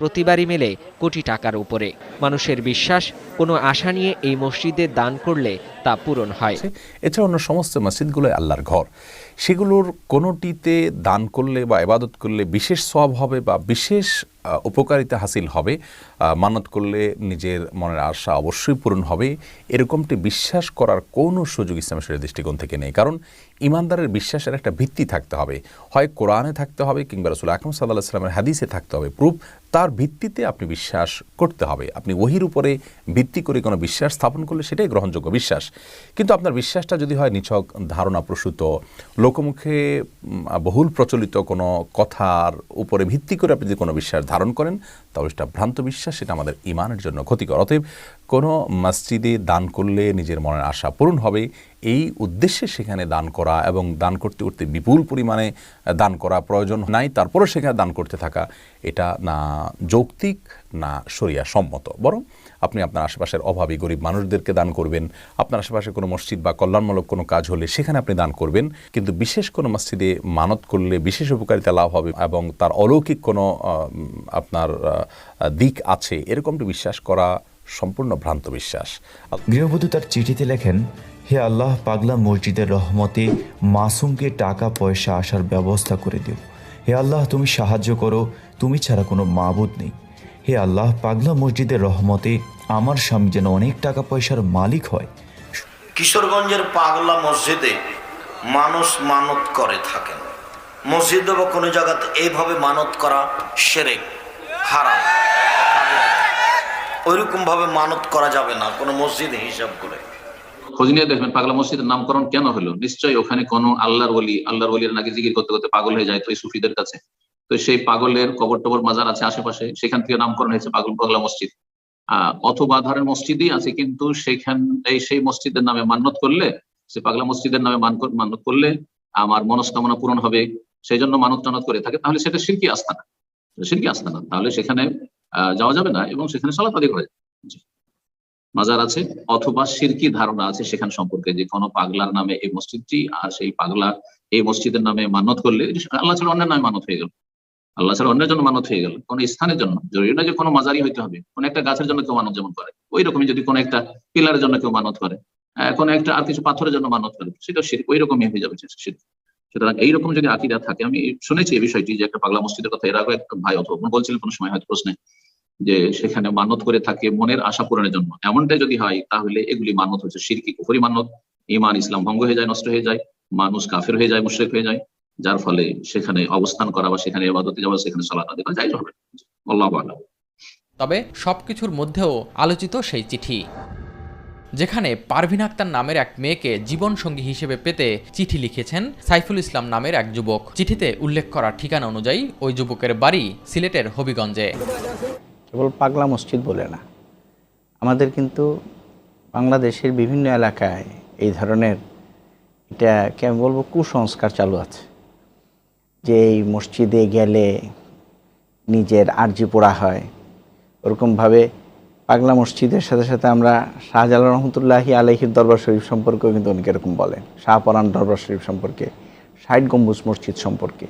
প্রতিবারই মেলে কোটি টাকার উপরে। মানুষের বিশ্বাস, কোনো আশা নিয়ে এই মসজিদে দান করলে তা পূরণ হয়। এছাড়া অন্য সমস্ত মসজিদগুলো আল্লাহর ঘর। সেগুলোর কোনোটিতে দান করলে বা এবাদত করলে বিশেষ সব হবে বা বিশেষ উপকারিতা হাসিল হবে মানত করলে নিজের মনের আশা অবশ্যই পূরণ হবে। এরকমটি বিশ্বাস করার কোনো সুযোগ ইসলাম দৃষ্টিকোণ থেকে নেই। কারণ ইমানদারের বিশ্বাসের একটা ভিত্তি থাকতে হবে। হয় কোরআনে থাকতে হবে কিংবা রসুল আকরম সাল্লাহ সাল্লামের হাদিসে থাকতে হবে। প্রুফ তার ভিত্তিতে আপনি বিশ্বাস করতে হবে। আপনি ওহির উপরে ভিত্তি করে কোনো বিশ্বাস স্থাপন করলে সেটাই গ্রহণযোগ্য বিশ্বাস। কিন্তু আপনার বিশ্বাসটা যদি হয় নিছক ধারণা প্রসূত, লোকমুখে বহুল প্রচলিত কোনো কথার উপরে ভিত্তি করে আপনি যদি কোনো বিশ্বাস ধারণ করেন, তাহলে সেটা ভ্রান্ত বিশ্বাস, সেটা আমাদের ইমানের জন্য ক্ষতিকর। অতএব কোনো মসজিদে দান করলে নিজের মনের আশা পূরণ হবে এই উদ্দেশ্যে সেখানে দান করা এবং দান করতে করতে বিপুল পরিমাণে দান করা প্রয়োজন নাই তারপরে সেখানে দান করতে থাকা, এটা না যৌক্তিক, না শরিয়া সম্মত। বরং আপনি আপনার আশেপাশের অভাবী গরিব মানুষদেরকে দান করবেন, আপনার আশেপাশে কোনো মসজিদ বা কল্যাণমূলক কোনো কাজ হলে সেখানে আপনি দান করবেন, কিন্তু বিশেষ কোনো মসজিদে মানত করলে বিশেষ উপকারিতা লাভ হবে এবং তার অলৌকিক কোনো আপনার দিক আছে, এরকমটি বিশ্বাস করা সম্পূর্ণ ভ্রান্ত বিশ্বাস। গৃহবধূ তার চিঠিতে লেখেন হে আল্লাহ পাগলা মসজিদের রহমতে মাসুমকে টাকা পয়সা আসার ব্যবস্থা করে দিও। হে আল্লাহ তুমি সাহায্য করো তুমি ছাড়া কোনো মাবুদ নেই। হে আল্লাহ পাগলা মসজিদের রহমতে আমার স্বামী যেন অনেক টাকা পয়সার মালিক হয়। কিশোরগঞ্জের পাগলা মসজিদে মানুষ মানত করে থাকেন। মসজিদে বা কোনো জায়গাতে এইভাবে মানত করা সেরেক হারাম। ওইরকম ভাবে মানত করা যাবে না, কোনো মসজিদে হিসাব করে। খোঁজ নিয়ে দেখবেন পাগলা মসজিদের নামকরণ কেন হলো? নিশ্চয়ই ওখানে কোনো আল্লাহর বলি আল্লাহর বলির নাকি জিকির করতে করতে পাগল হয়ে যায় তো এই সুফিদের কাছে। তো সেই পাগলের কবর টবর মাজার আছে আশেপাশে, সেখান থেকে নামকরণ হয়েছে পাগল পাগলা মসজিদ। অথবা ধরেন মসজিদই আছে, কিন্তু সেখান, এই সেই মসজিদের নামে মান্যত করলে, সে পাগলা মসজিদের নামে মান- মান্যত করলে আমার মনস্কামনা পূরণ হবে। সেই জন্য মানত টানত করে থাকে। তাহলে সেটা শিরকি আস্থানা শিরকি আস্থানা তাহলে সেখানে যাওয়া যাবে না এবং সেখানে সলাত আদি করে জি। মাজার আছে অথবা সিরকি ধারণা আছে সেখান সম্পর্কে যে কোনো পাগলার নামে এই মসজিদটি আর সেই পাগলা এই মসজিদের নামে মানত করলে আল্লাহ ছাড়া অন্যের নামে মানত হয়ে গেল। আল্লাহ ছাড়া অন্যের জন্য মানত হয়ে গেল। কোন স্থানের জন্য। জরুরি না যে কোনো মাজারই হইতে হবে। কোন একটা গাছের জন্য কেউ মানত যেমন করে। ওই রকমই যদি কোনো একটা পিলারের জন্য কেউ মানত করে কোনো একটা আর কিছু পাথরের জন্য মানত করে, সেটা ওই রকমই হয়ে যাবে শিরক সুতরাং এইরকম যদি আকিদা থাকে, আমি শুনেছি এই বিষয়টি যে একটা পাগলা মসজিদের কথা, এর আগে এক ভাই অথবা বলছিলেন কোনো সময় হয়তো প্রশ্নে যে সেখানে মানত করে থাকে মনের আশা পূরণের জন্য। এমনটাই যদি হয়, তাহলে এগুলি মানত হচ্ছে সিরকি কুফরি মানত। ইমান ইসলাম ভঙ্গ হয়ে যায়, নষ্ট হয়ে যায়। মানুষ কাফের হয়ে যায়, মুশরিক হয়ে যায়। যার ফলে সেখানে অবস্থান করা বা সেখানে ইবাদতে যাওয়া, সেখানে সালাত আদি করা যাই হবে। আল্লাহ আল্লাহ তবে সবকিছুর মধ্যেও আলোচিত সেই চিঠি, যেখানে পারভিন আক্তার নামের এক মেয়েকে জীবনসঙ্গী হিসেবে পেতে চিঠি লিখেছেন সাইফুল ইসলাম নামের এক যুবক। চিঠিতে উল্লেখ করা ঠিকানা অনুযায়ী ওই যুবকের বাড়ি সিলেটের হবিগঞ্জে। কেবল পাগলা মসজিদ বলে না। আমাদের কিন্তু বাংলাদেশের বিভিন্ন এলাকায় এই ধরনের এটা কি আমি বলব কুসংস্কার চালু আছে। যে এই মসজিদে গেলে নিজের আর্জি পোড়া হয়। ওরকমভাবে পাগলা মসজিদের সাথে সাথে আমরা শাহজালাল রহমতুল্লাহি আলহির দরবার শরীফ সম্পর্কেও কিন্তু অনেক এরকম বলেন শাহপরান দরবার শরীফ সম্পর্কে ষাট গম্বুজ মসজিদ সম্পর্কে।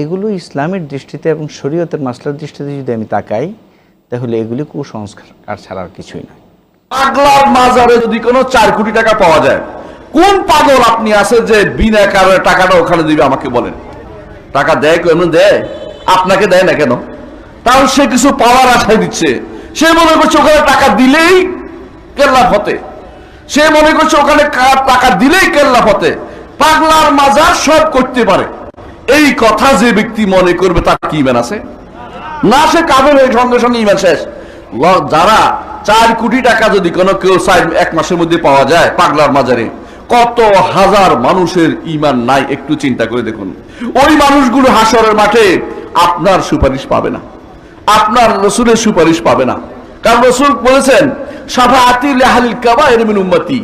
এগুলো ইসলামের দৃষ্টিতে এবং শরীয়তের মাসলার দৃষ্টিতে যদি আমি তাকাই, তাহলে এগুলি কুসংস্কার ছাড়া আর কিছুই নয়। পাগলার মাজারে যদি কোনো চার কোটি টাকা পাওয়া যায়, কোন পাগল আপনি আছে যে বিনা কারণে টাকাটা ওখানে দিবে আমাকে বলেন? টাকা দেয় কেউ? এমন দেয়? আপনাকে দেয় না কেন? তাহলে সে কিছু পাওয়ার আশায় দিচ্ছে। সে মনে করছে ওখানে টাকা দিলেই কেল্লা ফতে সে মনে করছে ওখানে টাকা দিলেই কেল্লা ফতে পাগলার মাজার সব করতে পারে। এই কথা যে ব্যক্তি মনে করবে তার কি ইমান আছে? না, সে কাবের হয়ে সঙ্গে সঙ্গে ইমান শেষ। যারা চার কোটি টাকা যদি কোনো কেউ এক মাসের মধ্যে পাওয়া যায় পাগলার মাজারে। কত হাজার মানুষের ইমান নাই, একটু চিন্তা করে দেখুন। ওই মানুষগুলো হাসরের মাঠে আপনার সুপারিশ পাবে না। আপনার রসুলের সুপারিশ পাবে না। কারণ রসুল বলেছেন সাফা আতিল কাবা এরমিন উম্মতি।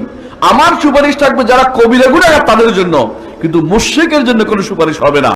আমার সুপারিশ থাকবে যারা কবিরা গুণাগার তাদের জন্য, কিন্তু মুশ্রিকের জন্য কোনো সুপারিশ হবে না।